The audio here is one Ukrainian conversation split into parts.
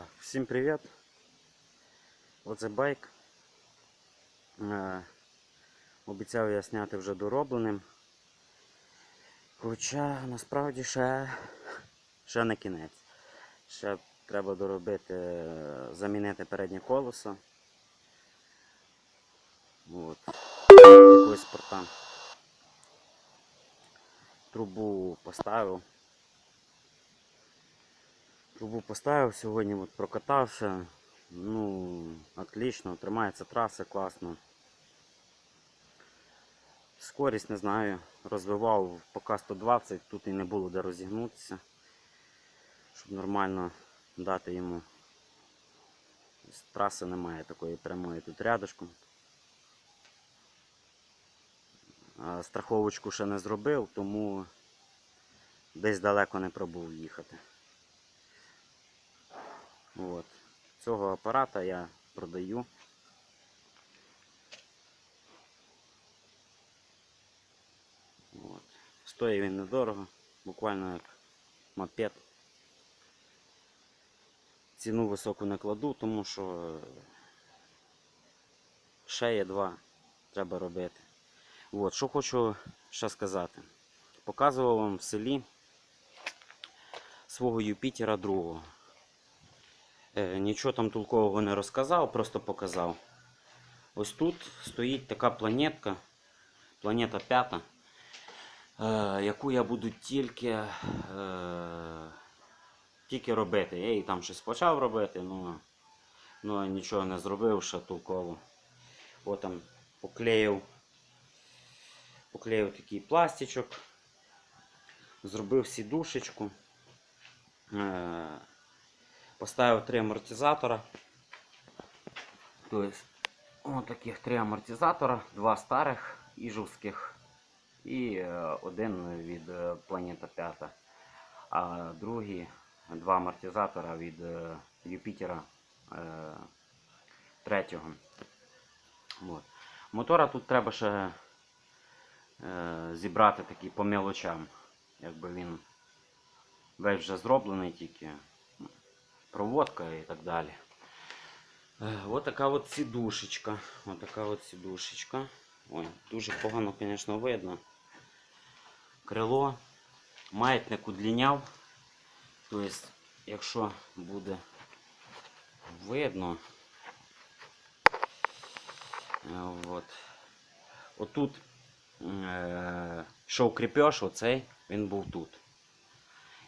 Так, всім привіт. Оце байк. Е, обіцяв я зняти вже доробленим. Хоча насправді ще, ще не кінець. Ще треба доробити, е, замінити переднє колесо. От. Якогось спорта. Трубу поставив. Трубу поставив сьогодні, от прокатався. Ну, отлично, тримається траса класно. Скорість не знаю. Розвивав поки 120, тут і не було де розігнутися. Щоб нормально дати йому. Траси немає такої прямої тут рядышком. Страховочку ще не зробив, тому десь далеко не пробув їхати. От. Цього апарата я продаю. От. Стоїть він недорого, буквально як мопед. Ціну високу не кладу, тому що ще два треба робити. От, що хочу ще сказати. Показував вам в селі свого Юпітера другого. Е, нічого там толкового не розказав, просто показав. Ось тут стоїть така планетка, планета п'ята, е, яку я буду тільки, е, тільки робити. Я її там щось почав робити, ну, ну нічого не зробив ще толково. От там поклеїв, поклеїв такий пластичок, зробив сідушечку. Поставив три амортизатора. Тобто, ось таких три амортизатора, два старих іжовських і е, один від е, Планета 5. А другі два амортизатора від е, Юпітера е, третього. От. Мотора тут треба ще зібрати такі по мелочам. Якби він весь вже зроблений тільки проводка і так далі. Е, Ось така от сідушечка. Ось така от сідушечка. Ой, дуже погано, звісно, видно. Крило. Маятник удлиняв. Тобто, якщо буде видно. е, От. Отут е, йшов кріпеж, оцей, він був тут.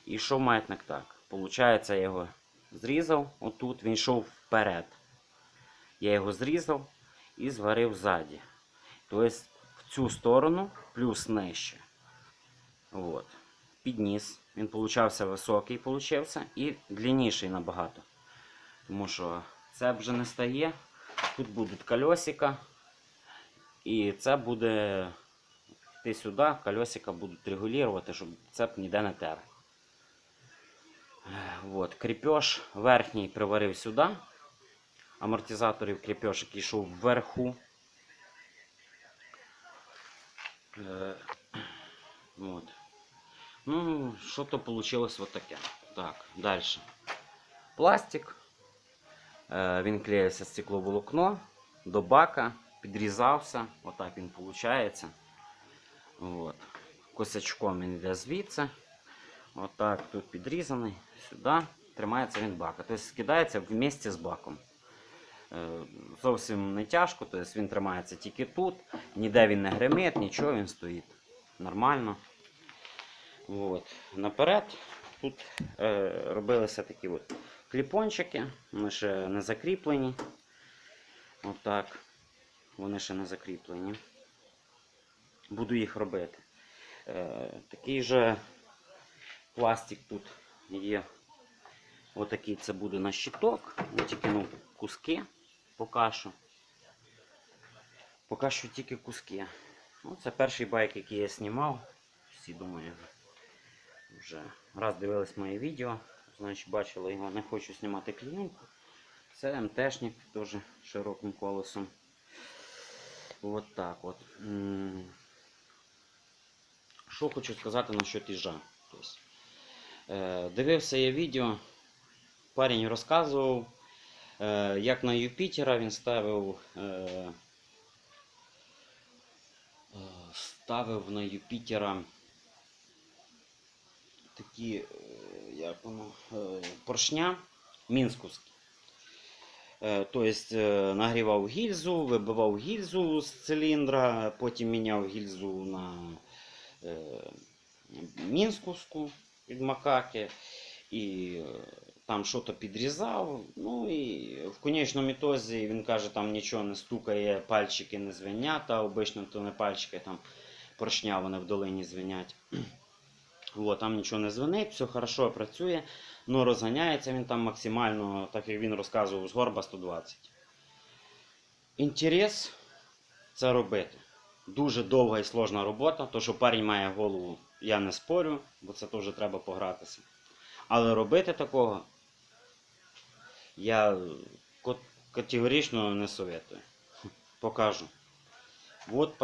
І йшов маятник так. Получається, його зрізав отут, він йшов вперед. Я його зрізав і зварив ззаді. Тобто в цю сторону плюс нижче. От. Підніс. Він получався високий, получився, і длинніший набагато. Тому що це вже не стає. Тут будуть колесика. І це буде йти сюди, колесика будуть регулювати, щоб цеп ніде не тер. Вот, крепеж верхній приварив сюди. Амортизаторів крепеж, який йшов вверху. Е. Ну, що то вийшло вот таке. Так, далі. Пластик. Е, він клеївся стекловолокно до бака, підрізався. Отак він виходить. Вот. Косячком він йде звідси. Отак тут підрізаний, сюди. Тримається він бака. Тобто скидається в місці з баком. Е, Зовсім не тяжко, тобто він тримається тільки тут, ніде він не гримить, нічого він стоїть нормально. От. Наперед тут е, робилися такі от кліпончики, вони ще не закріплені. Отак. Вони ще не закріплені. Буду їх робити. Е, такий же пластик тут є. Отакий це буде на щиток. Я тільки ну, куски поки що. Поки що тільки куски. Ну, це перший байк, який я знімав. Всі думаю, вже раз дивились моє відео, значить бачили його, не хочу знімати клієнтку. Це МТшник теж широким колесом. От так от. Що хочу сказати насчет їжа. Е, дивився я відео парень розказував, е, як на Юпітера він ставив. Е, ставив на Юпітера такі, як воно, поршня мінскувські. Е, Тобто нагрівав гільзу, вибивав гільзу з циліндра, потім міняв гільзу на мінскувську від макаки. І е, там щось підрізав. Ну і в конечному ітозі він каже, там нічого не стукає, пальчики не звенять, а обично то не пальчики, там поршня вони в долині звенять. От, там нічого не звенить, все хорошо працює, але розганяється він там максимально, так як він розказував, з горба 120. Інтерес це робити. Дуже довга і сложна робота, то що парень має голову, я не спорю, бо це теж треба погратися. Але робити такого я категорично не советую. Покажу. От